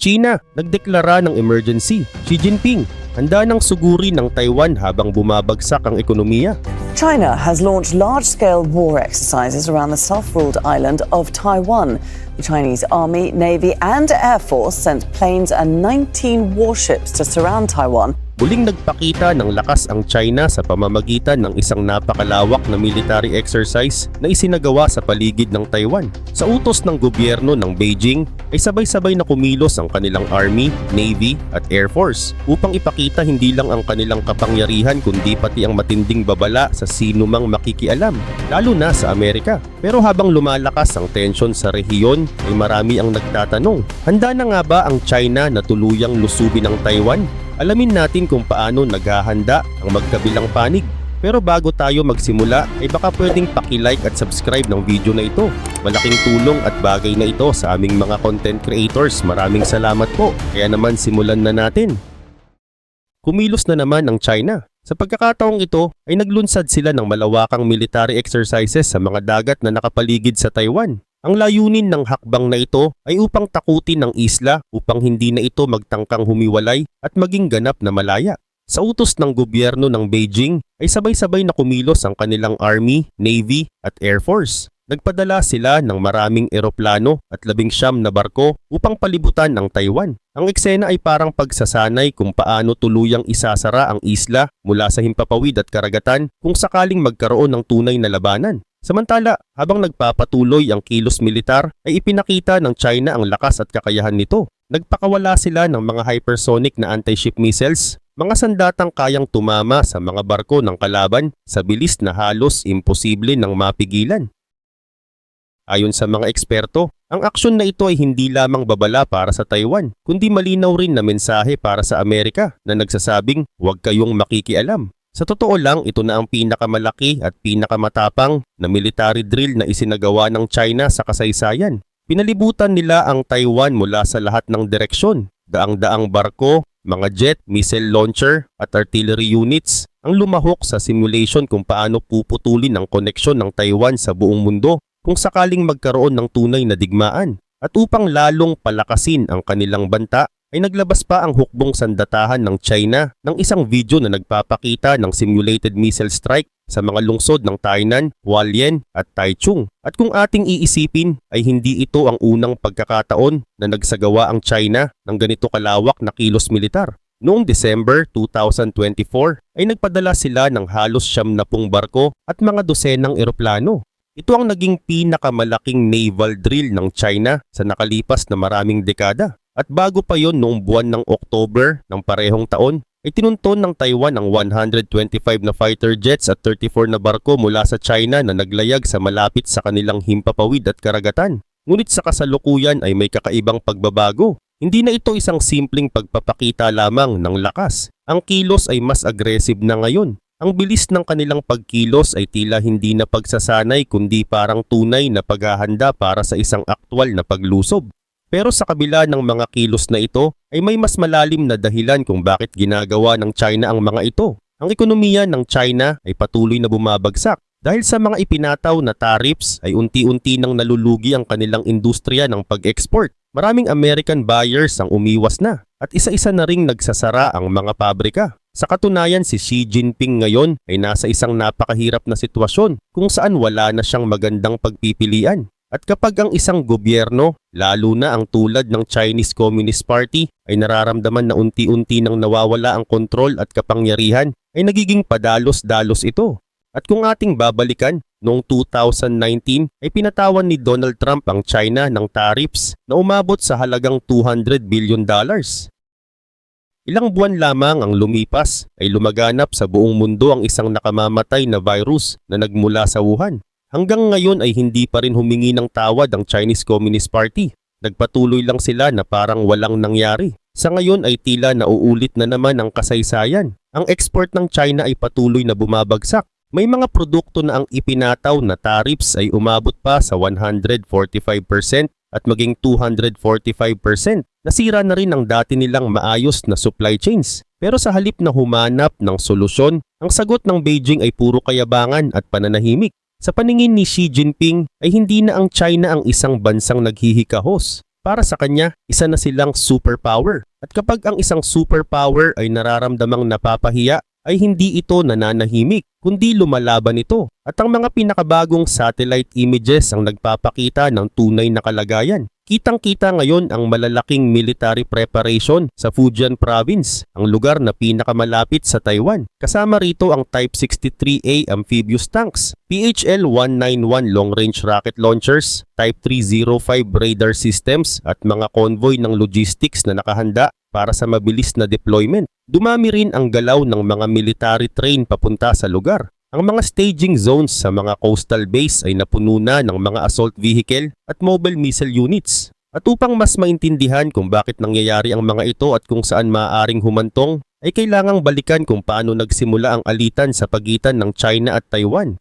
China, nagdeklara ng emergency. Xi Jinping, handa ng suguri ng Taiwan habang bumabagsak ang ekonomiya. China has launched large scale war exercises around the self ruled island of Taiwan. The Chinese Army, Navy, and Air Force sent planes and 19 warships to surround Taiwan. Muling nagpakita ng lakas ang China sa pamamagitan ng isang napakalawak na military exercise na isinagawa sa paligid ng Taiwan. Sa utos ng gobyerno ng Beijing ay sabay-sabay na kumilos ang kanilang Army, Navy at Air Force upang ipakita hindi lang ang kanilang kapangyarihan kundi pati ang matinding babala sa sino mang makikialam, lalo na sa Amerika. Pero habang lumalakas ang tensyon sa rehiyon ay marami ang nagtatanong, handa na nga ba ang China na tuluyang lusubin ang Taiwan? Alamin natin kung paano naghahanda ang magkabilang panig. Pero bago tayo magsimula ay baka pwedeng paki-like at subscribe ng video na ito. Malaking tulong at bagay na ito sa aming mga content creators. Maraming salamat po. Kaya naman simulan na natin. Kumilos na naman ang China. Sa pagkakataong ito ay naglunsad sila ng malawakang military exercises sa mga dagat na nakapaligid sa Taiwan. Ang layunin ng hakbang na ito ay upang takutin ang isla upang hindi na ito magtangkang humiwalay at maging ganap na malaya. Sa utos ng gobyerno ng Beijing ay sabay-sabay na kumilos ang kanilang Army, Navy at Air Force. Nagpadala sila ng maraming eroplano at labing siyam na barko upang palibutan ang Taiwan. Ang eksena ay parang pagsasanay kung paano tuluyang isasara ang isla mula sa himpapawid at karagatan kung sakaling magkaroon ng tunay na labanan. Samantala, habang nagpapatuloy ang kilos militar, ay ipinakita ng China ang lakas at kakayahan nito. Nagpakawala sila ng mga hypersonic na anti-ship missiles, mga sandatang kayang tumama sa mga barko ng kalaban sa bilis na halos imposible ng mapigilan. Ayon sa mga eksperto, ang aksyon na ito ay hindi lamang babala para sa Taiwan, kundi malinaw rin na mensahe para sa Amerika na nagsasabing huwag kayong makikialam. Sa totoo lang, ito na ang pinakamalaki at pinakamatapang na military drill na isinagawa ng China sa kasaysayan. Pinalibutan nila ang Taiwan mula sa lahat ng direksyon, daang-daang barko, mga jet, missile launcher at artillery units ang lumahok sa simulation kung paano puputulin ang koneksyon ng Taiwan sa buong mundo kung sakaling magkaroon ng tunay na digmaan. At upang lalong palakasin ang kanilang banta, ay naglabas pa ang hukbong sandatahan ng China ng isang video na nagpapakita ng simulated missile strike sa mga lungsod ng Tainan, Hualien at Taichung. At kung ating iisipin ay hindi ito ang unang pagkakataon na nagsagawa ang China ng ganito kalawak na kilos militar. Noong December 2024 ay nagpadala sila ng halos siyam na pung barko at mga dosenang eroplano ito ang naging pinakamalaking naval drill ng China sa nakalipas na maraming dekada. At bago pa yon noong buwan ng October ng parehong taon, ay tinunton ng Taiwan ang 125 na fighter jets at 34 na barko mula sa China na naglayag sa malapit sa kanilang himpapawid at karagatan. Ngunit sa kasalukuyan ay may kakaibang pagbabago. Hindi na ito isang simpleng pagpapakita lamang ng lakas. Ang kilos ay mas aggressive na ngayon. Ang bilis ng kanilang pagkilos ay tila hindi na pagsasanay kundi parang tunay na paghahanda para sa isang aktwal na paglusob. Pero sa kabila ng mga kilos na ito ay may mas malalim na dahilan kung bakit ginagawa ng China ang mga ito. Ang ekonomiya ng China ay patuloy na bumabagsak. Dahil sa mga ipinataw na tariffs ay unti-unti nang nalulugi ang kanilang industriya ng pag-export. Maraming American buyers ang umiwas na at isa-isa na ring nagsasara ang mga pabrika. Sa katunayan, si Xi Jinping ngayon ay nasa isang napakahirap na sitwasyon kung saan wala na siyang magandang pagpipilian. At kapag ang isang gobyerno, lalo na ang tulad ng Chinese Communist Party, ay nararamdaman na unti-unti nang nawawala ang kontrol at kapangyarihan, ay nagiging padalos-dalos ito. At kung ating babalikan, noong 2019 ay pinatawan ni Donald Trump ang China ng tariffs na umabot sa halagang 200 billion dollars. Ilang buwan lamang ang lumipas ay lumaganap sa buong mundo ang isang nakamamatay na virus na nagmula sa Wuhan. Hanggang ngayon ay hindi pa rin humingi ng tawad ang Chinese Communist Party. Nagpatuloy lang sila na parang walang nangyari. Sa ngayon ay tila nauulit na naman ang kasaysayan. Ang export ng China ay patuloy na bumabagsak. May mga produkto na ang ipinataw na tariffs ay umabot pa sa 145% at maging 245%. Nasira na rin ang dati nilang maayos na supply chains. Pero sa halip na humanap ng solusyon, ang sagot ng Beijing ay puro kayabangan at pananahimik. Sa paningin ni Xi Jinping ay hindi na ang China ang isang bansang naghihikahos. Para sa kanya, isa na silang superpower. At kapag ang isang superpower ay nararamdamang napapahiya, ay hindi ito nananahimik, kundi lumalaban ito. At ang mga pinakabagong satellite images ang nagpapakita ng tunay na kalagayan. Kitang-kita ngayon ang malalaking military preparation sa Fujian Province, ang lugar na pinakamalapit sa Taiwan. Kasama rito ang Type 63A amphibious tanks, PHL-191 long-range rocket launchers, Type 305 radar systems at mga convoy ng logistics na nakahanda para sa mabilis na deployment. Dumami rin ang galaw ng mga military train papunta sa lugar. Ang mga staging zones sa mga coastal base ay napuno na ng mga assault vehicle at mobile missile units. At upang mas maintindihan kung bakit nangyayari ang mga ito at kung saan maaaring humantong, ay kailangang balikan kung paano nagsimula ang alitan sa pagitan ng China at Taiwan.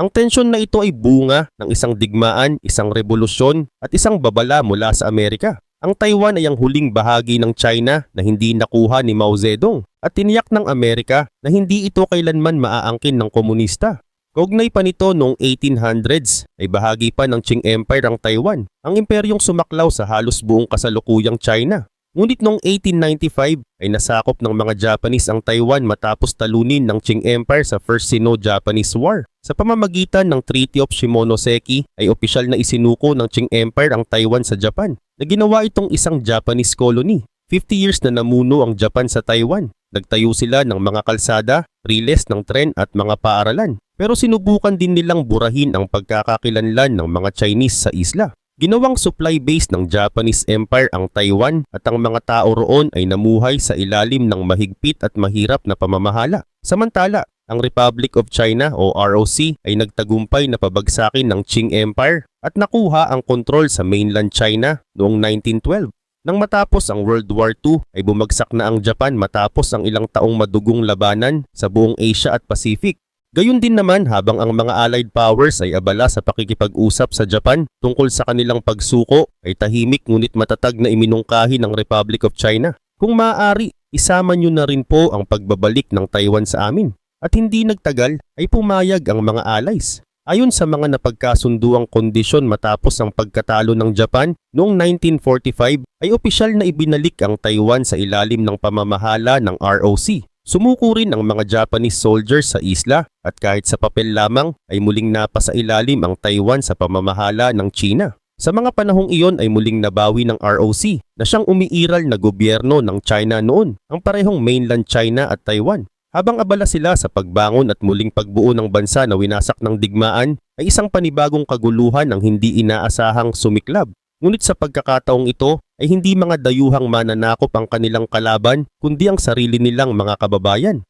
Ang tensyon na ito ay bunga ng isang digmaan, isang revolusyon at isang babala mula sa Amerika. Ang Taiwan ay ang huling bahagi ng China na hindi nakuha ni Mao Zedong at tiniyak ng Amerika na hindi ito kailanman maaangkin ng komunista. Kaugnay pa nito noong 1800s ay bahagi pa ng Qing Empire ang Taiwan, ang imperyong sumaklaw sa halos buong kasalukuyang China. Ngunit noong 1895 ay nasakop ng mga Japanese ang Taiwan matapos talunin ng Qing Empire sa First Sino-Japanese War. Sa pamamagitan ng Treaty of Shimonoseki ay opisyal na isinuko ng Qing Empire ang Taiwan sa Japan na ginawa itong isang Japanese colony. 50 years na namuno ang Japan sa Taiwan. Nagtayo sila ng mga kalsada, riles ng tren at mga paaralan. Pero sinubukan din nilang burahin ang pagkakakilanlan ng mga Chinese sa isla. Ginawang supply base ng Japanese Empire ang Taiwan at ang mga tao roon ay namuhay sa ilalim ng mahigpit at mahirap na pamamahala. Samantala, ang Republic of China o ROC ay nagtagumpay na pabagsakin ng Qing Empire at nakuha ang kontrol sa mainland China noong 1912. Nang matapos ang World War II ay bumagsak na ang Japan matapos ang ilang taong madugong labanan sa buong Asia at Pacific. Gayun din naman habang ang mga allied powers ay abala sa pakikipag-usap sa Japan tungkol sa kanilang pagsuko ay tahimik ngunit matatag na iminungkahi ng Republic of China. Kung maaari, isama nyo na rin po ang pagbabalik ng Taiwan sa amin. At hindi nagtagal ay pumayag ang mga allies. Ayon sa mga napagkasunduang kondisyon matapos ang pagkatalo ng Japan noong 1945 ay opisyal na ibinalik ang Taiwan sa ilalim ng pamamahala ng ROC. Sumuko rin ang mga Japanese soldiers sa isla at kahit sa papel lamang ay muling napasa ilalim ang Taiwan sa pamamahala ng China. Sa mga panahong iyon ay muling nabawi ng ROC na siyang umiiral na gobyerno ng China noon, ang parehong mainland China at Taiwan. Habang abala sila sa pagbangon at muling pagbuo ng bansa na winasak ng digmaan, ay isang panibagong kaguluhan ang hindi inaasahang sumiklab. Ngunit sa pagkakataong ito ay hindi mga dayuhang mananakop ang kanilang kalaban kundi ang sarili nilang mga kababayan.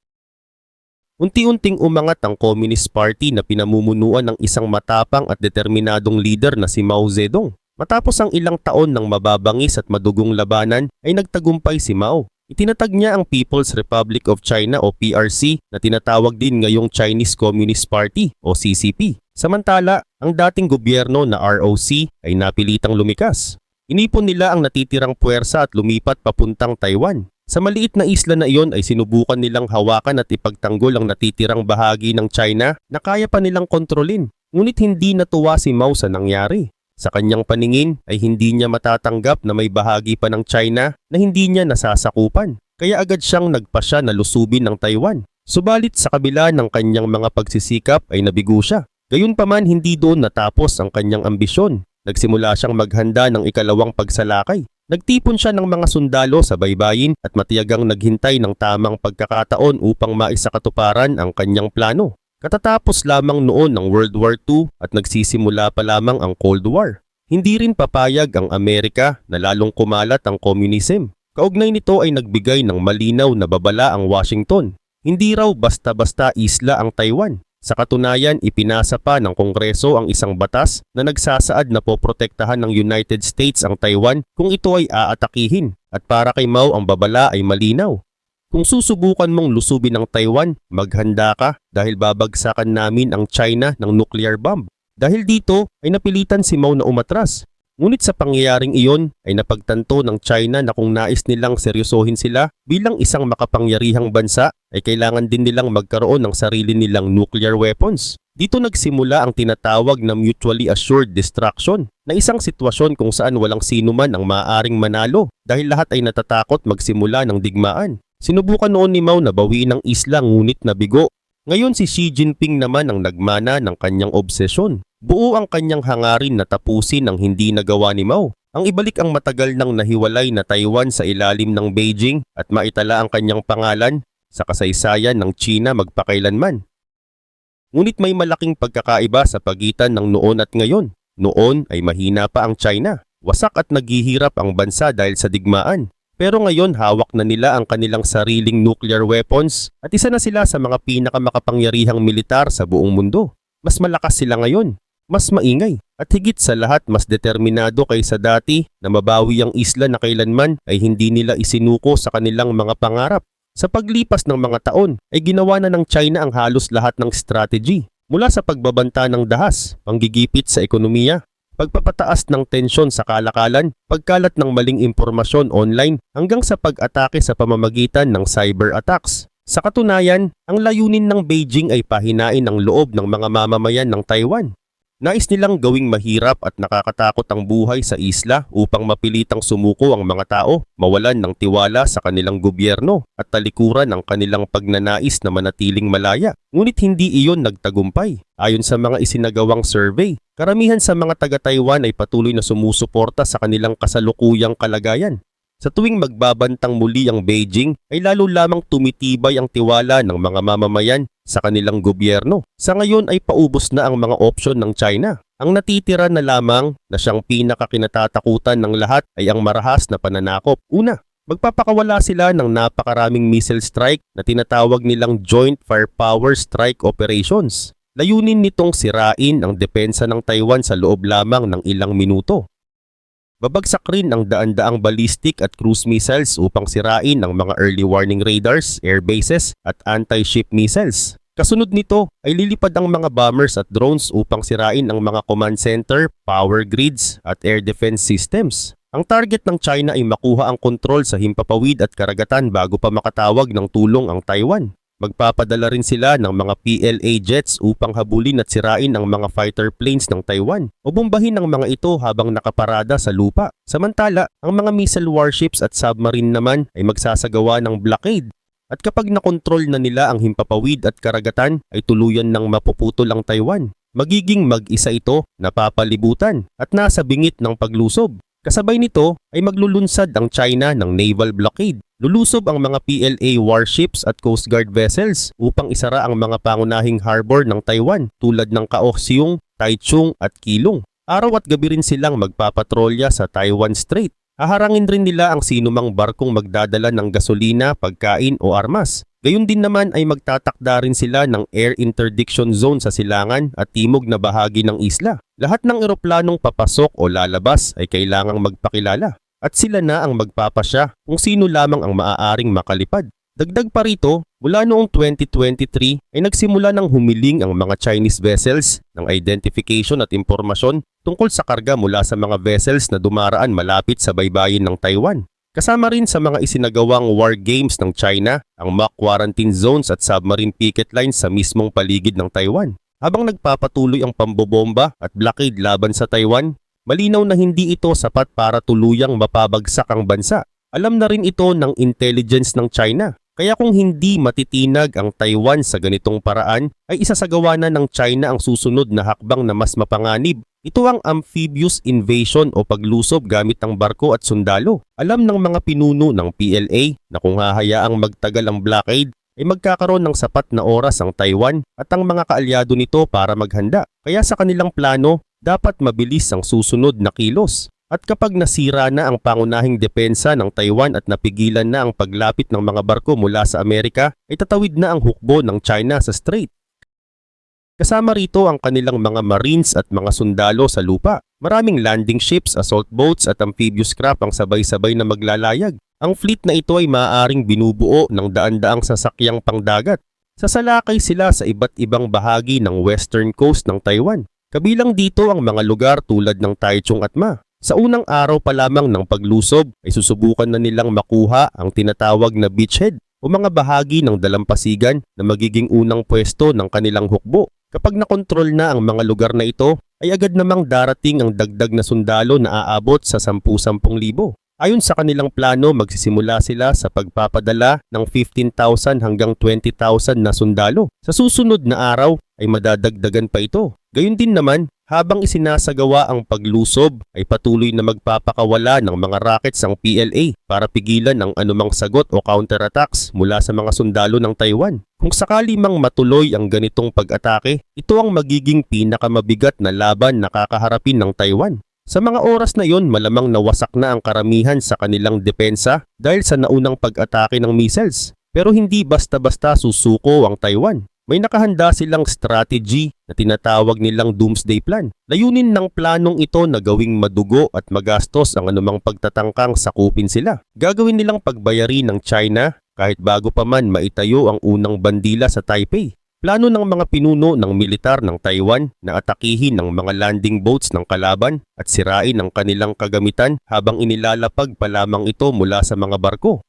Unti-unting umangat ang Communist Party na pinamumunuan ng isang matapang at determinadong leader na si Mao Zedong. Matapos ang ilang taon ng mababangis at madugong labanan ay nagtagumpay si Mao. Itinatag niya ang People's Republic of China o PRC na tinatawag din ngayong Chinese Communist Party o CCP. Samantala, ang dating gobyerno na ROC ay napilitang lumikas. Inipon nila ang natitirang puwersa at lumipat papuntang Taiwan. Sa maliit na isla na iyon ay sinubukan nilang hawakan at ipagtanggol ang natitirang bahagi ng China na kaya pa nilang kontrolin. Ngunit hindi natuwa si Mao sa nangyari. Sa kanyang paningin ay hindi niya matatanggap na may bahagi pa ng China na hindi niya nasasakupan. Kaya agad siyang nagpasya na lusubin ng Taiwan. Subalit sa kabila ng kanyang mga pagsisikap ay nabigo siya. Gayunpaman hindi doon natapos ang kanyang ambisyon. Nagsimula siyang maghanda ng ikalawang pagsalakay. Nagtipon siya ng mga sundalo sa baybayin at matiyagang naghintay ng tamang pagkakataon upang maisakatuparan ang kanyang plano. Katatapos lamang noon ng World War II at nagsisimula pa lamang ang Cold War. Hindi rin papayag ang Amerika na lalong kumalat ang communism. Kaugnay nito ay nagbigay ng malinaw na babala ang Washington. Hindi raw basta-basta isla ang Taiwan. Sa katunayan, ipinasa pa ng Kongreso ang isang batas na nagsasaad na poprotektahan ng United States ang Taiwan kung ito ay aatakihin at para kay Mao ang babala ay malinaw. Kung susubukan mong lusubin ang Taiwan, maghanda ka dahil babagsakan namin ang China ng nuclear bomb. Dahil dito ay napilitan si Mao na umatras. Ngunit sa pangyayaring iyon ay napagtanto ng China na kung nais nilang seryosohin sila bilang isang makapangyarihang bansa ay kailangan din nilang magkaroon ng sarili nilang nuclear weapons. Dito nagsimula ang tinatawag na mutually assured destruction na isang sitwasyon kung saan walang sino man ang maaaring manalo dahil lahat ay natatakot magsimula ng digmaan. Sinubukan noon ni Mao na bawiin ang isla ngunit nabigo. Ngayon si Xi Jinping naman ang nagmana ng kanyang obsesyon. Buo ang kanyang hangarin na tapusin ang hindi nagawa ni Mao. Ang ibalik ang matagal nang nahiwalay na Taiwan sa ilalim ng Beijing at maitala ang kanyang pangalan sa kasaysayan ng China magpakailanman. Ngunit may malaking pagkakaiba sa pagitan ng noon at ngayon. Noon ay mahina pa ang China. Wasak at naghihirap ang bansa dahil sa digmaan. Pero ngayon hawak na nila ang kanilang sariling nuclear weapons at isa na sila sa mga pinakamakapangyarihang militar sa buong mundo. Mas malakas sila ngayon, mas maingay, at higit sa lahat mas determinado kaysa dati na mabawi ang isla na kailanman ay hindi nila isinuko sa kanilang mga pangarap. Sa paglipas ng mga taon ay ginawa na ng China ang halos lahat ng strategy mula sa pagbabanta ng dahas, panggigipit sa ekonomiya, pagpapataas ng tensyon sa kalakalan, pagkalat ng maling impormasyon online hanggang sa pag-atake sa pamamagitan ng cyber attacks. Sa katunayan, ang layunin ng Beijing ay pahinain ang loob ng mga mamamayan ng Taiwan. Nais nilang gawing mahirap at nakakatakot ang buhay sa isla upang mapilitang sumuko ang mga tao, mawalan ng tiwala sa kanilang gobyerno at talikuran ang kanilang pagnanais na manatiling malaya. Ngunit hindi iyon nagtagumpay. Ayon sa mga isinagawang survey, karamihan sa mga taga-Taiwan ay patuloy na sumusuporta sa kanilang kasalukuyang kalagayan. Sa tuwing magbabantang muli ang Beijing ay lalo lamang tumitibay ang tiwala ng mga mamamayan sa kanilang gobyerno. Sa ngayon ay paubos na ang mga opsyon ng China. Ang natitira na lamang na siyang pinakakinatatakutan ng lahat ay ang marahas na pananakop. Una, magpapakawala sila ng napakaraming missile strike na tinatawag nilang Joint Firepower Strike Operations. Layunin nitong sirain ang depensa ng Taiwan sa loob lamang ng ilang minuto. Babagsak rin ang daan-daang ballistic at cruise missiles upang sirain ang mga early warning radars, air bases at anti-ship missiles. Kasunod nito ay lilipad ang mga bombers at drones upang sirain ang mga command center, power grids at air defense systems. Ang target ng China ay makuha ang kontrol sa himpapawid at karagatan bago pa makatawag ng tulong ang Taiwan. Magpapadala rin sila ng mga PLA jets upang habulin at sirain ang mga fighter planes ng Taiwan o bombahin ang mga ito habang nakaparada sa lupa. Samantala, ang mga missile warships at submarine naman ay magsasagawa ng blockade. At kapag nakontrol na nila ang himpapawid at karagatan ay tuluyan ng mapuputol ang Taiwan. Magiging mag-isa ito na papalibutan at nasa bingit ng paglusob. Kasabay nito ay maglulunsad ang China ng naval blockade. Lulusob ang mga PLA warships at Coast Guard vessels upang isara ang mga pangunahing harbor ng Taiwan tulad ng Kaohsiung, Taichung at Keelung. Araw at gabi rin silang magpapatrolya sa Taiwan Strait. Haharangin rin nila ang sinumang barkong magdadala ng gasolina, pagkain o armas. Gayun din naman ay magtatakda rin sila ng air interdiction zone sa silangan at timog na bahagi ng isla. Lahat ng eroplanong papasok o lalabas ay kailangang magpakilala at sila na ang magpapasya kung sino lamang ang maaaring makalipad. Dagdag pa rito, mula noong 2023 ay nagsimula ng humiling ang mga Chinese vessels ng identification at impormasyon tungkol sa karga mula sa mga vessels na dumaraan malapit sa baybayin ng Taiwan. Kasama rin sa mga isinagawang war games ng China ang mock quarantine zones at submarine picket lines sa mismong paligid ng Taiwan. Habang nagpapatuloy ang pambobomba at blockade laban sa Taiwan, malinaw na hindi ito sapat para tuluyang mapabagsak ang bansa. Alam na rin ito ng intelligence ng China. Kaya kung hindi matitinag ang Taiwan sa ganitong paraan, ay isasagawa na ng China ang susunod na hakbang na mas mapanganib. Ito ang amphibious invasion o paglusob gamit ang barko at sundalo. Alam ng mga pinuno ng PLA na kung hahayaang magtagal ang blockade, ay magkakaroon ng sapat na oras ang Taiwan at ang mga kaalyado nito para maghanda. Kaya sa kanilang plano, dapat mabilis ang susunod na kilos. At kapag nasira na ang pangunahing depensa ng Taiwan at napigilan na ang paglapit ng mga barko mula sa Amerika, ay tatawid na ang hukbo ng China sa strait. Kasama rito ang kanilang mga marines at mga sundalo sa lupa. Maraming landing ships, assault boats at amphibious craft ang sabay-sabay na maglalayag. Ang fleet na ito ay maaaring binubuo ng daan-daang sasakyang pangdagat. Sasalakay sila sa iba't ibang bahagi ng western coast ng Taiwan. Kabilang dito ang mga lugar tulad ng Taichung at Ma. Sa unang araw pa lamang ng paglusob ay susubukan na nilang makuha ang tinatawag na beachhead o mga bahagi ng dalampasigan na magiging unang pwesto ng kanilang hukbo. Kapag nakontrol na ang mga lugar na ito, ay agad namang darating ang dagdag na sundalo na aabot sa 10-10,000. Ayon sa kanilang plano, magsisimula sila sa pagpapadala ng 15,000 hanggang 20,000 na sundalo. Sa susunod na araw ay madadagdagan pa ito. Gayun din naman, habang isinasagawa ang paglusob ay patuloy na magpapakawala ng mga rockets ang PLA para pigilan ang anumang sagot o counterattacks mula sa mga sundalo ng Taiwan. Kung sakali mang matuloy ang ganitong pag-atake, ito ang magiging pinakamabigat na laban na kakaharapin ng Taiwan. Sa mga oras na yon, malamang nawasak na ang karamihan sa kanilang depensa dahil sa naunang pag-atake ng missiles. Pero hindi basta-basta susuko ang Taiwan. May nakahanda silang strategy na tinatawag nilang Doomsday Plan. Layunin ng planong ito na gawing madugo at magastos ang anumang pagtatangkang sakupin sila. Gagawin nilang pagbayari ng China kahit bago pa man maitayo ang unang bandila sa Taipei. Plano ng mga pinuno ng militar ng Taiwan na atakihin ang mga landing boats ng kalaban at sirain ang kanilang kagamitan habang inilalapag pa lamang ito mula sa mga barko.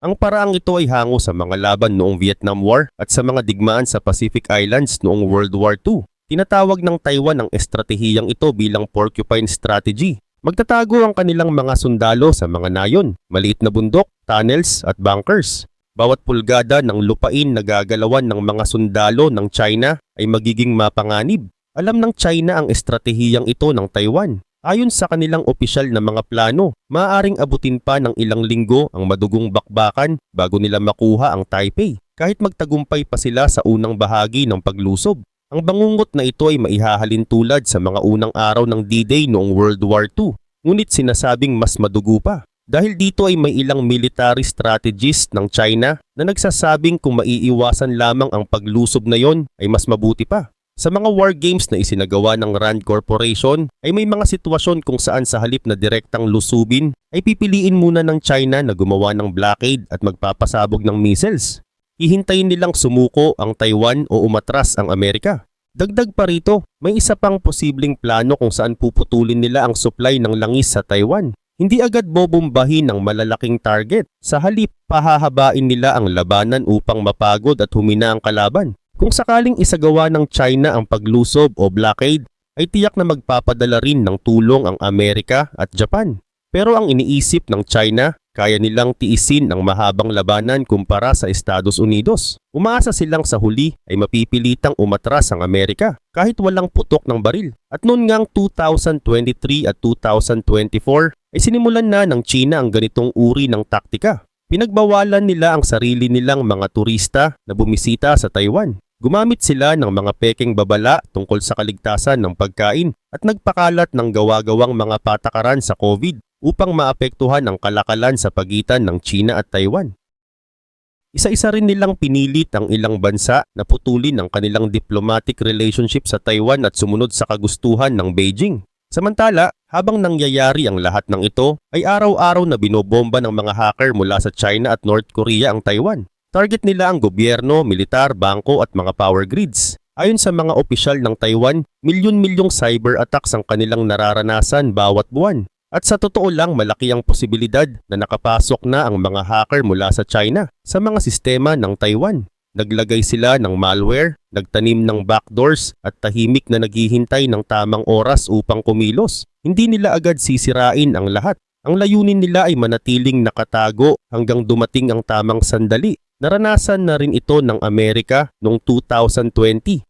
Ang paraang ito ay hango sa mga laban noong Vietnam War at sa mga digmaan sa Pacific Islands noong World War II. Tinatawag ng Taiwan ang estratehiyang ito bilang porcupine strategy. Magtatago ang kanilang mga sundalo sa mga nayon, maliit na bundok, tunnels at bunkers. Bawat pulgada ng lupain na gagalawan ng mga sundalo ng China ay magiging mapanganib. Alam ng China ang estratehiyang ito ng Taiwan. Ayon sa kanilang opisyal na mga plano, maaaring abutin pa ng ilang linggo ang madugong bakbakan bago nila makuha ang Taipei kahit magtagumpay pa sila sa unang bahagi ng paglusob. Ang bangungot na ito ay maihahalin tulad sa mga unang araw ng D-Day noong World War II, ngunit sinasabing mas madugo pa. Dahil dito ay may ilang military strategist ng China na nagsasabing kung maiiwasan lamang ang paglusob na yon ay mas mabuti pa. Sa mga war games na isinagawa ng Rand Corporation ay may mga sitwasyon kung saan sa halip na direktang lusubin ay pipiliin muna ng China na gumawa ng blockade at magpapasabog ng missiles. Hihintayin nilang sumuko ang Taiwan o umatras ang Amerika. Dagdag pa rito, may isa pang posibleng plano kung saan puputulin nila ang supply ng langis sa Taiwan. Hindi agad bobombahin ng malalaking target. Sa halip, pahahabain nila ang labanan upang mapagod at humina ang kalaban. Kung sakaling isagawa ng China ang paglusob o blockade, ay tiyak na magpapadala rin ng tulong ang Amerika at Japan. Pero ang iniisip ng China, kaya nilang tiisin ang mahabang labanan kumpara sa Estados Unidos. Umaasa silang sa huli ay mapipilitang umatras ang Amerika kahit walang putok ng baril. At noon ngang 2023 at 2024 ay sinimulan na ng China ang ganitong uri ng taktika. Pinagbawalan nila ang sarili nilang mga turista na bumisita sa Taiwan. Gumamit sila ng mga peking babala tungkol sa kaligtasan ng pagkain at nagpakalat ng gawa-gawang mga patakaran sa COVID upang maapektuhan ang kalakalan sa pagitan ng China at Taiwan. Isa-isa rin nilang pinilit ang ilang bansa na putulin ang kanilang diplomatic relationship sa Taiwan at sumunod sa kagustuhan ng Beijing. Samantala, habang nangyayari ang lahat ng ito, ay araw-araw na binobomba ng mga hacker mula sa China at North Korea ang Taiwan. Target nila ang gobyerno, militar, bangko at mga power grids. Ayon sa mga opisyal ng Taiwan, milyon-milyong cyber attacks ang kanilang nararanasan bawat buwan. At sa totoo lang malaki ang posibilidad na nakapasok na ang mga hacker mula sa China sa mga sistema ng Taiwan. Naglagay sila ng malware, nagtanim ng backdoors at tahimik na naghihintay ng tamang oras upang kumilos. Hindi nila agad sisirain ang lahat. Ang layunin nila ay manatiling nakatago hanggang dumating ang tamang sandali. Naranasan na rin ito ng Amerika noong 2020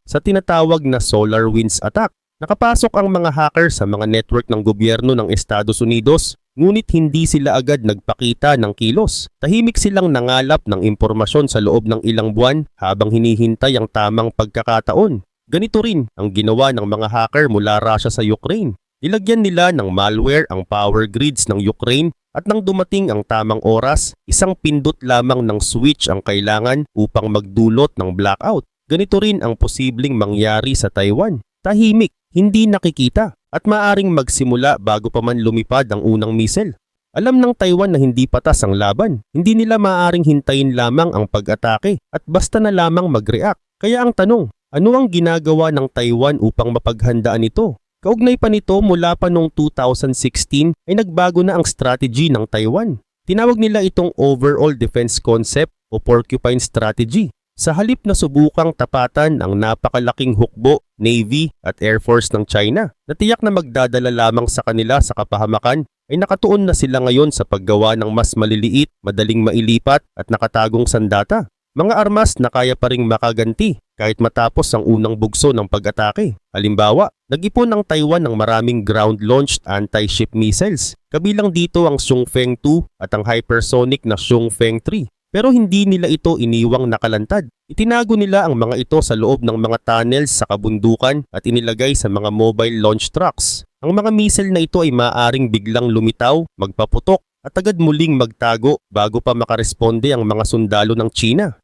sa tinatawag na Solar Winds Attack. Nakapasok ang mga hacker sa mga network ng gobyerno ng Estados Unidos ngunit hindi sila agad nagpakita ng kilos. Tahimik silang nangalap ng impormasyon sa loob ng ilang buwan habang hinihintay ang tamang pagkakataon. Ganito rin ang ginawa ng mga hacker mula Russia sa Ukraine. Nilagyan nila ng malware ang power grids ng Ukraine at nang dumating ang tamang oras, isang pindot lamang ng switch ang kailangan upang magdulot ng blackout. Ganito rin ang posibleng mangyari sa Taiwan. Tahimik, hindi nakikita at maaring magsimula bago pa man lumipad ang unang missile. Alam ng Taiwan na hindi patas ang laban. Hindi nila maaring hintayin lamang ang pag-atake at basta na lamang mag-react. Kaya ang tanong, ano ang ginagawa ng Taiwan upang mapaghandaan ito? Kaugnay pa nito mula pa noong 2016 ay nagbago na ang strategy ng Taiwan. Tinawag nila itong Overall Defense Concept o Porcupine Strategy. Sa halip na subukang tapatan ang napakalaking hukbo, Navy at Air Force ng China, na tiyak na magdadala lamang sa kanila sa kapahamakan, ay nakatuon na sila ngayon sa paggawa ng mas maliliit, madaling mailipat at nakatagong sandata. Mga armas na kaya pa ring makaganti kahit matapos ang unang bugso ng pag-atake. Halimbawa, nag-ipon ang Taiwan ng maraming ground-launched anti-ship missiles. Kabilang dito ang Xiongfeng 2 at ang hypersonic na Xiongfeng 3. Pero hindi nila ito iniwang nakalantad. Itinago nila ang mga ito sa loob ng mga tunnels sa kabundukan at inilagay sa mga mobile launch trucks. Ang mga missile na ito ay maaring biglang lumitaw, magpaputok at agad muling magtago bago pa makaresponde ang mga sundalo ng China.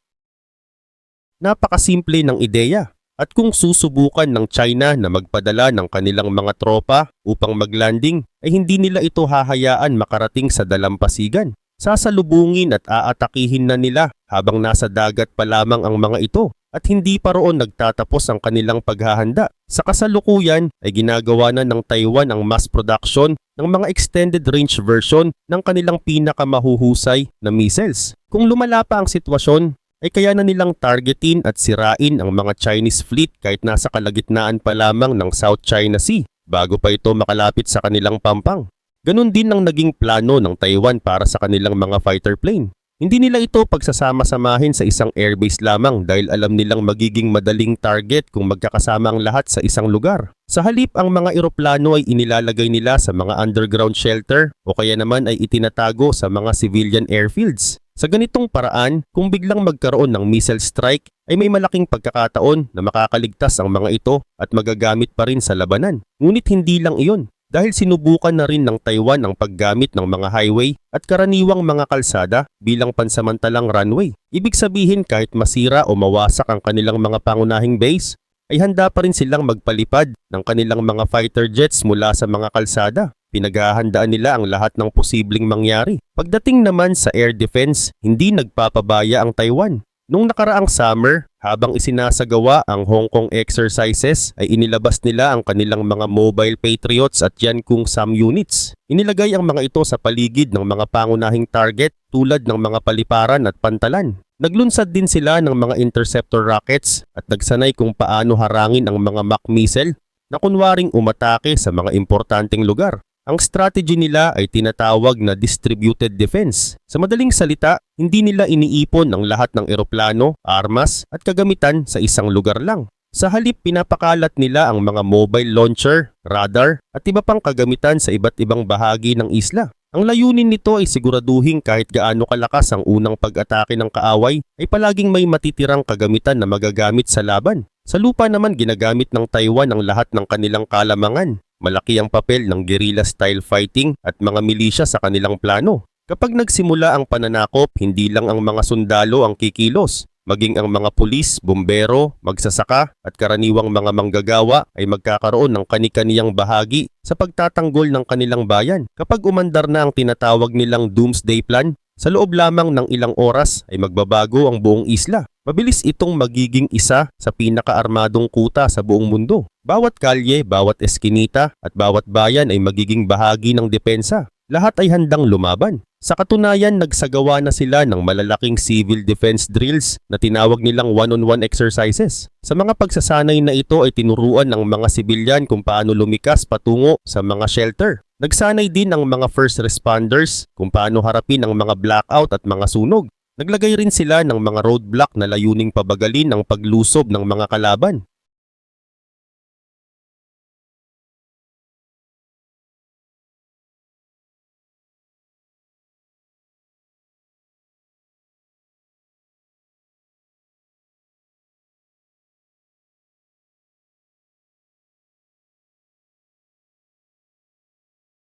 Napakasimple ng ideya. At kung susubukan ng China na magpadala ng kanilang mga tropa upang maglanding, ay hindi nila ito hahayaan makarating sa dalampasigan. Sasalubungin at aatakihin na nila habang nasa dagat pa lamang ang mga ito at hindi pa roon nagtatapos ang kanilang paghahanda. Sa kasalukuyan ay ginagawa na ng Taiwan ang mass production ng mga extended range version ng kanilang pinakamahuhusay na missiles. Kung lumala pa ang sitwasyon, ay kaya na nilang targetin at sirain ang mga Chinese fleet kahit nasa kalagitnaan pa lamang ng South China Sea bago pa ito makalapit sa kanilang pampang. Ganon din ang naging plano ng Taiwan para sa kanilang mga fighter plane. Hindi nila ito pagsasama-samahin sa isang airbase lamang dahil alam nilang magiging madaling target kung magkakasama ang lahat sa isang lugar. Sa halip ang mga eroplano ay inilalagay nila sa mga underground shelter o kaya naman ay itinatago sa mga civilian airfields. Sa ganitong paraan, kung biglang magkaroon ng missile strike, ay may malaking pagkakataon na makakaligtas ang mga ito at magagamit pa rin sa labanan. Ngunit hindi lang iyon. Dahil sinubukan na rin ng Taiwan ang paggamit ng mga highway at karaniwang mga kalsada bilang pansamantalang runway. Ibig sabihin kahit masira o mawasak ang kanilang mga pangunahing base, ay handa pa rin silang magpalipad ng kanilang mga fighter jets mula sa mga kalsada. Pinaghahandaan nila ang lahat ng posibleng mangyari. Pagdating naman sa air defense, hindi nagpapabaya ang Taiwan. Nung nakaraang summer, habang isinasagawa ang Hong Kong exercises, ay inilabas nila ang kanilang mga mobile patriots at Yankung SAM units. Inilagay ang mga ito sa paligid ng mga pangunahing target tulad ng mga paliparan at pantalan. Naglunsad din sila ng mga interceptor rockets at nagsanay kung paano harangin ang mga MAC missile na kunwaring umatake sa mga importanteng lugar. Ang strategy nila ay tinatawag na distributed defense. Sa madaling salita, hindi nila iniipon ang lahat ng eroplano, armas at kagamitan sa isang lugar lang. Sa halip pinapakalat nila ang mga mobile launcher, radar at iba pang kagamitan sa iba't ibang bahagi ng isla. Ang layunin nito ay siguraduhin kahit gaano kalakas ang unang pag-atake ng kaaway ay palaging may matitirang kagamitan na magagamit sa laban. Sa lupa naman ginagamit ng Taiwan ang lahat ng kanilang kalamangan. Malaki ang papel ng guerrilla-style fighting at mga milisya sa kanilang plano. Kapag nagsimula ang pananakop, hindi lang ang mga sundalo ang kikilos. Maging ang mga pulis, bumbero, magsasaka at karaniwang mga manggagawa ay magkakaroon ng kani-kaniyang bahagi sa pagtatanggol ng kanilang bayan. Kapag umandar na ang tinatawag nilang Doomsday Plan, sa loob lamang ng ilang oras ay magbabago ang buong isla. Mabilis itong magiging isa sa pinakaarmadong kuta sa buong mundo. Bawat kalye, bawat eskinita at bawat bayan ay magiging bahagi ng depensa. Lahat ay handang lumaban. Sa katunayan, nagsagawa na sila ng malalaking civil defense drills na tinawag nilang one-on-one exercises. Sa mga pagsasanay na ito ay tinuruan ng mga sibilyan kung paano lumikas patungo sa mga shelter. Nagsanay din ang mga first responders kung paano harapin ang mga blackout at mga sunog. Naglagay rin sila ng mga roadblock na layuning pabagalin ang paglusob ng mga kalaban.